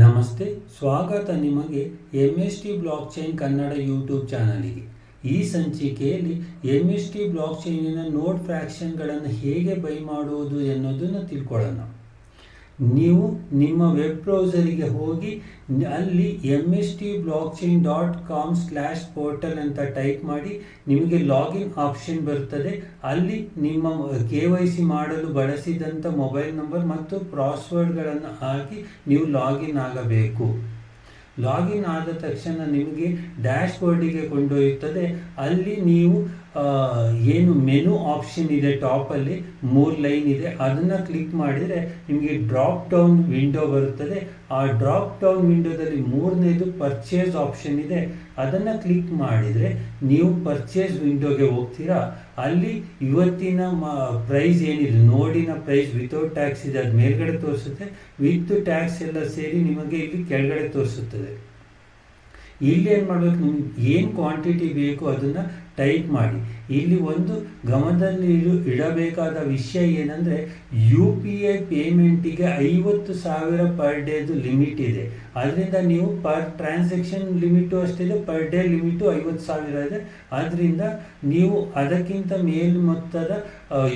ನಮಸ್ತೆ, ಸ್ವಾಗತ ನಿಮಗೆ M S T blockchain Kannada YouTube ಚಾನಲಿಗೆ. ಈ ಸಂಚಿಕೆಯಲ್ಲಿ ಎಂ ಎಸ್ ಟಿ ಬ್ಲಾಕ್ ಚೈನಿನ ನೋಟ್ ಫ್ರ್ಯಾಕ್ಷನ್ಗಳನ್ನು ಹೇಗೆ ಬೈ ಮಾಡುವುದು ಎನ್ನುವುದನ್ನು ತಿಳ್ಕೊಳ್ಳೋಣ. ನೀವು ನಿಮ್ಮ ವೆಬ್ ಬ್ರೌಸರಿಗೆ ಹೋಗಿ ಅಲ್ಲಿ M S T blockchain dot com slash portal ಅಂತ ಟೈಪ್ ಮಾಡಿ ನಿಮಗೆ ಲಾಗಿನ್ ಆಪ್ಷನ್ ಬರ್ತದೆ. ಅಲ್ಲಿ ನಿಮ್ಮ ಕೆ ವೈ ಸಿ ಮಾಡಲು ಬಳಸಿದಂಥ ಮೊಬೈಲ್ ನಂಬರ್ ಮತ್ತು ಪಾಸ್ವರ್ಡ್ಗಳನ್ನು ಹಾಕಿ ನೀವು ಲಾಗಿನ್ ಆಗಬೇಕು. ಲಾಗಿನ್ ಆದ ತಕ್ಷಣ ನಿಮಗೆ ಡ್ಯಾಶ್ ಬೋರ್ಡಿಗೆ ಕೊಂಡೊಯ್ಯುತ್ತದೆ. ಅಲ್ಲಿ ನೀವು ಏನು ಮೆನು ಆಪ್ಷನ್ ಇದೆ ಟಾಪಲ್ಲಿ ಮೂರು ಲೈನ್ ಇದೆ. ಅದನ್ನು ಕ್ಲಿಕ್ ಮಾಡಿದರೆ ನಿಮಗೆ ಡ್ರಾಪ್ ಡೌನ್ ವಿಂಡೋ ಬರುತ್ತದೆ. ಆ ಡ್ರಾಪ್ ಡೌನ್ ವಿಂಡೋದಲ್ಲಿ ಮೂರನೇದು ಪರ್ಚೇಸ್ ಆಪ್ಷನ್ ಇದೆ. ಅದನ್ನು ಕ್ಲಿಕ್ ಮಾಡಿದರೆ ನೀವು ಪರ್ಚೇಸ್ ವಿಂಡೋಗೆ ಹೋಗ್ತೀರಾ? ಅಲ್ಲಿ ಇವತ್ತಿನ ಪ್ರೈಸ್ ಏನಿದೆ ನೋಡಿನ ಪ್ರೈಸ್ ವಿತೌಟ್ ಟ್ಯಾಕ್ಸ್ ಇದೆ, ಅದು ಮೇಲ್ಗಡೆ ತೋರಿಸುತ್ತೆ. ವಿತ್ ಟ್ಯಾಕ್ಸ್ ಎಲ್ಲ ಸೇರಿ ನಿಮಗೆ ಇಲ್ಲಿ ಕೆಳಗಡೆ ತೋರಿಸುತ್ತದೆ. ಇಲ್ಲಿ ಏನು ಮಾಡಬೇಕು? ನಿಮ್ಗೆ ಏನು ಕ್ವಾಂಟಿಟಿ ಬೇಕು ಅದನ್ನು ಟೈಪ್ ಮಾಡಿ. ಇಲ್ಲಿ ಒಂದು ಗಮನದಲ್ಲಿ ಇಡಬೇಕಾದ ವಿಷಯ ಏನಂದರೆ ಯು ಪಿ ಐ ಪೇಮೆಂಟಿಗೆ ಐವತ್ತು ಸಾವಿರ ಪರ್ ಡೇದು ಲಿಮಿಟ್ ಇದೆ. ಅದರಿಂದ ನೀವು ಪರ್ ಟ್ರಾನ್ಸಾಕ್ಷನ್ ಲಿಮಿಟು ಅಷ್ಟಿದೆ ಪರ್ ಡೇ ಲಿಮಿಟು ಐವತ್ತು ಸಾವಿರ ಇದೆ. ಆದ್ದರಿಂದ ನೀವು ಅದಕ್ಕಿಂತ ಮೇಲ್ ಮೊತ್ತದ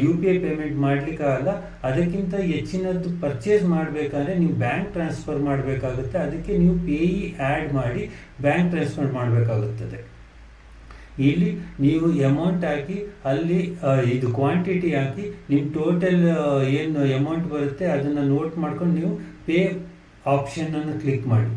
ಯು ಪಿ ಐ ಪೇಮೆಂಟ್ ಮಾಡಲಿಕ್ಕಾಗಲ್ಲ ಅದಕ್ಕಿಂತ ಹೆಚ್ಚಿನದ್ದು ಪರ್ಚೇಸ್ ಮಾಡಬೇಕಾದ್ರೆ ನೀವು ಬ್ಯಾಂಕ್ ಟ್ರಾನ್ಸ್ಫರ್ ಮಾಡಬೇಕಾಗುತ್ತೆ. ಅದಕ್ಕೆ ನೀವು ಪೇಯಿ ಆ್ಯಡ್ ಮಾಡಿ ಬ್ಯಾಂಕ್ ಟ್ರಾನ್ಸ್ಫರ್ ಮಾಡಬೇಕಾಗುತ್ತದೆ. ಇಲ್ಲಿ ನೀವು ಅಮೌಂಟ್ ಹಾಕಿ, ಅಲ್ಲಿ ಇದು ಕ್ವಾಂಟಿಟಿ ಹಾಕಿ ನಿಮ್ಮ ಟೋಟಲ್ ಏನು ಅಮೌಂಟ್ ಬರುತ್ತೆ ಅದನ್ನು ನೋಟ್ ಮಾಡ್ಕೊಂಡು ನೀವು ಪೇ ಆಪ್ಷನನ್ನು ಕ್ಲಿಕ್ ಮಾಡಿ.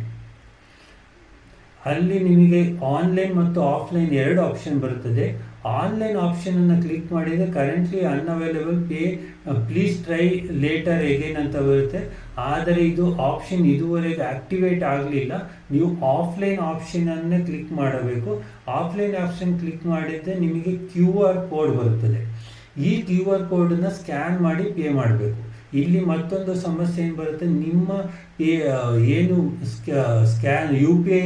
ಅಲ್ಲಿ ನಿಮಗೆ ಆನ್ಲೈನ್ ಮತ್ತು ಆಫ್ಲೈನ್ ಎರಡು ಆಪ್ಷನ್ ಬರುತ್ತದೆ. ಆನ್ಲೈನ್ ಆಪ್ಷನನ್ನು ಕ್ಲಿಕ್ ಮಾಡಿದರೆ currently unavailable pay please try later again ಅಂತ ಬರುತ್ತೆ. ಆದರೆ ಇದು ಆಪ್ಷನ್ ಇದುವರೆಗೆ ಆಕ್ಟಿವೇಟ್ ಆಗಲಿಲ್ಲ. ನೀವು ಆಫ್ಲೈನ್ ಆಪ್ಷನನ್ನೇ ಕ್ಲಿಕ್ ಮಾಡಬೇಕು. ಆಫ್ಲೈನ್ ಆಪ್ಷನ್ ಕ್ಲಿಕ್ ಮಾಡಿದ್ದೆ ನಿಮಗೆ ಕ್ಯೂ ಆರ್ ಕೋಡ್ ಬರುತ್ತದೆ. ಈ ಕ್ಯೂ ಆರ್ ಕೋಡನ್ನು ಸ್ಕ್ಯಾನ್ ಮಾಡಿ ಪೇ ಮಾಡಬೇಕು. ಇಲ್ಲಿ ಮತ್ತೊಂದು ಸಮಸ್ಯೆ ಏನು ಬರುತ್ತೆ? ನಿಮ್ಮ ಏನು scan U P I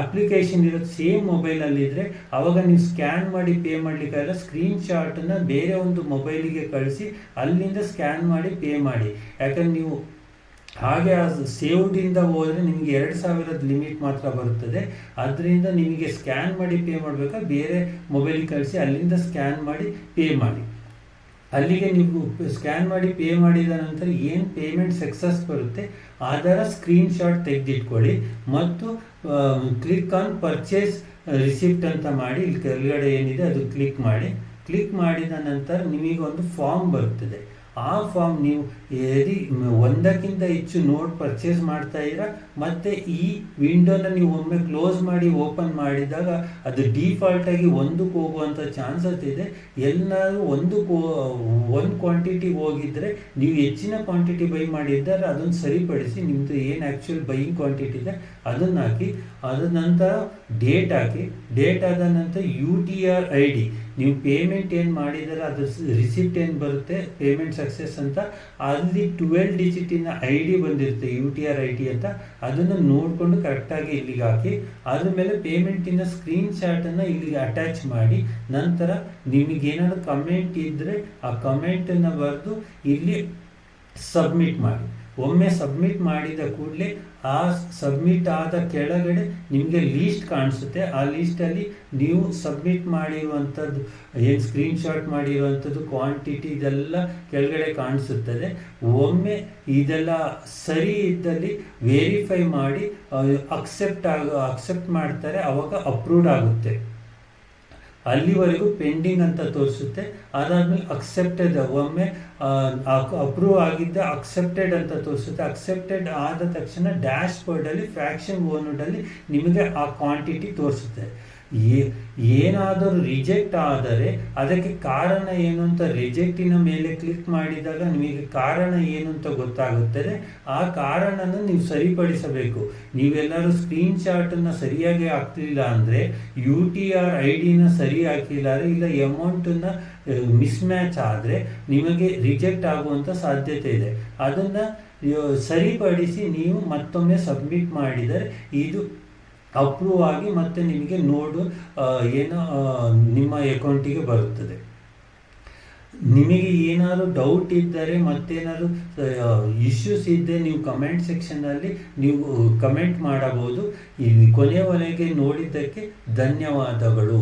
application ಇರೋದು ಸೇಮ್ ಮೊಬೈಲಲ್ಲಿದ್ದರೆ ಅವಾಗ ನೀವು ಸ್ಕ್ಯಾನ್ ಮಾಡಿ ಪೇ ಮಾಡಲಿಕ್ಕಾಗಲ್ಲ ಸ್ಕ್ರೀನ್ ಶಾಟನ್ನು ಬೇರೆ ಒಂದು ಮೊಬೈಲಿಗೆ ಕಳಿಸಿ ಅಲ್ಲಿಂದ ಸ್ಕ್ಯಾನ್ ಮಾಡಿ ಪೇ ಮಾಡಿ. ಯಾಕಂದ್ರೆ ನೀವು ಹಾಗೆ ಸೇವ್ಡಿಂದ ಹೋದರೆ ನಿಮಗೆ ಎರಡು ಸಾವಿರದ ಲಿಮಿಟ್ ಮಾತ್ರ ಬರುತ್ತದೆ. ಅದರಿಂದ ನಿಮಗೆ ಸ್ಕ್ಯಾನ್ ಮಾಡಿ ಪೇ ಮಾಡಬೇಕಾ? ಬೇರೆ ಮೊಬೈಲ್ ಕಳಿಸಿ ಅಲ್ಲಿಂದ ಸ್ಕ್ಯಾನ್ ಮಾಡಿ ಪೇ ಮಾಡಿ. ಅಲ್ಲಿಗೆ ನೀವು ಸ್ಕ್ಯಾನ್ ಮಾಡಿ ಪೇ ಮಾಡಿದ ನಂತರ ಏನು ಪೇಮೆಂಟ್ ಸಕ್ಸಸ್ ಬರುತ್ತೆ, ಅದರ ಸ್ಕ್ರೀನ್ ಶಾಟ್ ತೆಗೆದಿಟ್ಕೊಳ್ಳಿ ಮತ್ತು ಕ್ಲಿಕ್ ಆನ್ ಪರ್ಚೇಸ್ ರಿಸಿಪ್ಟ್ ಅಂತ ಮಾಡಿ, ಇಲ್ಲಿ ಕೆಳಗಡೆ ಏನಿದೆ, ಅದು ಕ್ಲಿಕ್ ಮಾಡಿ. ಕ್ಲಿಕ್ ಮಾಡಿದ ನಂತರ ನಿಮಗೆ ಒಂದು ಫಾರ್ಮ್ ಬರುತ್ತದೆ ಆ ಫಾರ್ಮ್ ನೀವು ಯದಿ ಒಂದಕ್ಕಿಂತ ಹೆಚ್ಚು ನೋಟ್ ಪರ್ಚೇಸ್ ಮಾಡ್ತಾ ಇದ್ದೀರಾ ಮತ್ತು ಈ ವಿಂಡೋನ ನೀವು ಒಮ್ಮೆ ಕ್ಲೋಸ್ ಮಾಡಿ ಓಪನ್ ಮಾಡಿದಾಗ ಅದು ಡಿಫಾಲ್ಟ್ ಆಗಿ ಒಂದಕ್ಕೆ ಹೋಗುವಂಥ ಚಾನ್ಸಸ್ ಇದೆ. ಎಲ್ಲರೂ ಒಂದು ಒಂದು ಕ್ವಾಂಟಿಟಿ ಹೋಗಿದ್ರೆ ನೀವು ಹೆಚ್ಚಿನ ಕ್ವಾಂಟಿಟಿ ಬೈ ಮಾಡಿದ್ದಾರೆ, ಅದನ್ನು ಸರಿಪಡಿಸಿ ನಿಮ್ಮದು ಏನು ಆ್ಯಕ್ಚುಲ್ ಬೈಯಿಂಗ್ ಕ್ವಾಂಟಿಟಿ ಇದೆ ಅದನ್ನು ಹಾಕಿ ಅದ ನಂತರ ಡೇಟ್ ಹಾಕಿ ಡೇಟ್ ಆದ ನಂತರ U T R I D ನೀವು ಪೇಮೆಂಟ್ ಏನು ಮಾಡಿದರೆ ಅದು ರಿಸಿಪ್ಟ್ ಏನು ಬರುತ್ತೆ? ಪೇಮೆಂಟ್ ಸಕ್ಸಸ್ ಅಂತ. ಅಲ್ಲಿ ಟ್ವೆಲ್ ಡಿಜಿಟಿನ ಐ ಡಿ ಬಂದಿರುತ್ತೆ U T R I D ಅಂತ. ಅದನ್ನು ನೋಡಿಕೊಂಡು ಕರೆಕ್ಟಾಗಿ ಇಲ್ಲಿಗೆ ಹಾಕಿ ಅದ್ರ ಮೇಲೆ ಪೇಮೆಂಟಿನ ಸ್ಕ್ರೀನ್ ಶಾಟನ್ನು ಇಲ್ಲಿಗೆ ಅಟ್ಯಾಚ್ ಮಾಡಿ, ನಂತರ ನಿಮಗೇನಾದ್ರು ಕಮೆಂಟ್ ಇದ್ದರೆ ಆ ಕಮೆಂಟನ್ನು ಬರೆದು ಇಲ್ಲಿ ಸಬ್ಮಿಟ್ ಮಾಡಿ. ಒಮ್ಮೆ ಸಬ್ಮಿಟ್ ಮಾಡಿದ ಕೂಡಲೇ ಆ ಸಬ್ಮಿಟ್ ಆದ ಕೆಳಗಡೆ ನಿಮಗೆ ಲೀಸ್ಟ್ ಕಾಣಿಸುತ್ತೆ. ಆ ಲೀಸ್ಟಲ್ಲಿ ನೀವು ಸಬ್ಮಿಟ್ ಮಾಡಿರುವಂಥದ್ದು ಏನು ಸ್ಕ್ರೀನ್ಶಾಟ್ ಮಾಡಿರುವಂಥದ್ದು ಕ್ವಾಂಟಿಟಿ ಇದೆಲ್ಲ ಕೆಳಗಡೆ ಕಾಣಿಸುತ್ತದೆ. ಒಮ್ಮೆ ಇದೆಲ್ಲ ಸರಿ ಇದ್ದಲ್ಲಿ ವೆರಿಫೈ ಮಾಡಿ ಅಕ್ಸೆಪ್ಟ್ ಆಗ ಅಕ್ಸೆಪ್ಟ್ ಮಾಡ್ತಾರೆ, ಅವಾಗ ಅಪ್ರೂವ್ಡ್ ಆಗುತ್ತೆ. ಅಲ್ಲಿವರೆಗೂ ಪೆಂಡಿಂಗ್ ಅಂತ ತೋರಿಸುತ್ತೆ. ಅದಾದಮೇಲೆ ಅಕ್ಸೆಪ್ಟೆಡ್ ಒಮ್ಮೆ ಅಪ್ರೂವ್ ಆಗಿದ್ದ ಅಕ್ಸೆಪ್ಟೆಡ್ ಅಂತ ತೋರಿಸುತ್ತೆ. ಅಕ್ಸೆಪ್ಟೆಡ್ ಆದ ತಕ್ಷಣ ಡ್ಯಾಶ್ ಬೋರ್ಡಲ್ಲಿ ಫ್ರ್ಯಾಕ್ಷನ್ ಓನೋಡಲ್ಲಿ ನಿಮಗೆ ಆ ಕ್ವಾಂಟಿಟಿ ತೋರಿಸುತ್ತೆ. ಏನಾದರೂ ರಿಜೆಕ್ಟ್ ಆದರೆ ಅದಕ್ಕೆ ಕಾರಣ ಏನು ಅಂತ ರಿಜೆಕ್ಟಿನ ಮೇಲೆ ಕ್ಲಿಕ್ ಮಾಡಿದಾಗ ನಿಮಗೆ ಕಾರಣ ಏನು ಅಂತ ಗೊತ್ತಾಗುತ್ತದೆ. ಆ ಕಾರಣನ ನೀವು ಸರಿಪಡಿಸಬೇಕು. ನೀವೆಲ್ಲರೂ ಸ್ಕ್ರೀನ್ ಶಾಟನ್ನು ಸರಿಯಾಗಿ ಆಗ್ತಿಲ್ಲ ಅಂದರೆ ಯು ಟಿ ಆರ್ ಐ ಡಿನ ಸರಿ ಅಂದರೆ ಇಲ್ಲ ಅಮೌಂಟನ್ನು ಮಿಸ್ ಮ್ಯಾಚ್ ಆದರೆ ನಿಮಗೆ ರಿಜೆಕ್ಟ್ ಆಗುವಂಥ ಸಾಧ್ಯತೆ ಇದೆ. ಅದನ್ನು ಸರಿಪಡಿಸಿ ನೀವು ಮತ್ತೊಮ್ಮೆ ಸಬ್ಮಿಟ್ ಮಾಡಿದರೆ ಇದು ಅಪ್ರೂವ್ ಆಗಿ ಮತ್ತೆ ನಿಮಗೆ ನೋಡು ಏನು ನಿಮ್ಮ ಅಕೌಂಟಿಗೆ ಬರುತ್ತದೆ. ನಿಮಗೆ ಏನಾದರೂ ಡೌಟ್ ಇದ್ದರೆ ಮತ್ತೇನಾದ್ರು ಇಶ್ಯೂಸ್ ಇದ್ದರೆ ನೀವು ಕಮೆಂಟ್ ಸೆಕ್ಷನಲ್ಲಿ ನೀವು ಕಮೆಂಟ್ ಮಾಡಬಹುದು. ಈ ಕೊನೆಯವರೆಗೆ ನೋಡಿದ್ದಕ್ಕೆ ಧನ್ಯವಾದಗಳು.